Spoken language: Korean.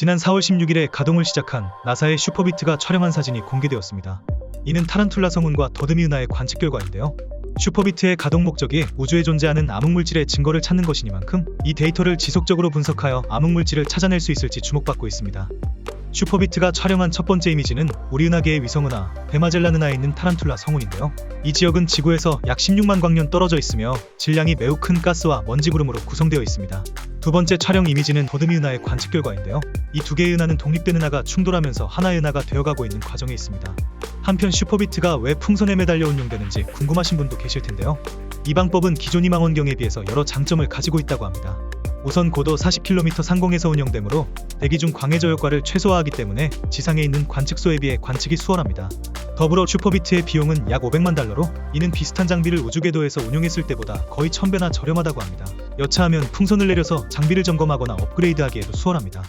지난 4월 16일에 가동을 시작한 나사의 슈퍼비트가 촬영한 사진이 공개되었습니다. 이는 타란툴라 성운과 더듬이 은하의 관측 결과인데요. 슈퍼비트의 가동 목적이 우주에 존재하는 암흑물질의 증거를 찾는 것이니만큼 이 데이터를 지속적으로 분석하여 암흑물질을 찾아낼 수 있을지 주목받고 있습니다. 슈퍼비트가 촬영한 첫 번째 이미지는 우리 은하계의 위성은하 베마젤란 은하에 있는 타란툴라 성운인데요. 이 지역은 지구에서 약 16만 광년 떨어져 있으며 질량이 매우 큰 가스와 먼지 구름으로 구성되어 있습니다. 두 번째 촬영 이미지는 더듬이 은하의 관측 결과인데요. 이 두 개의 은하는 독립된 은하가 충돌하면서 하나의 은하가 되어가고 있는 과정에 있습니다. 한편 슈퍼비트가 왜 풍선에 매달려 운용되는지 궁금하신 분도 계실 텐데요. 이 방법은 기존 희망원경에 비해서 여러 장점을 가지고 있다고 합니다. 우선 고도 40km 상공에서 운영되므로 대기 중 광해저 효과를 최소화하기 때문에 지상에 있는 관측소에 비해 관측이 수월합니다. 더불어 슈퍼비트의 비용은 약 500만 달러로 이는 비슷한 장비를 우주궤도에서 운용했을 때보다 거의 1000배나 저렴하다고 합니다. 여차하면 풍선을 내려서 장비를 점검하거나 업그레이드하기에도 수월합니다.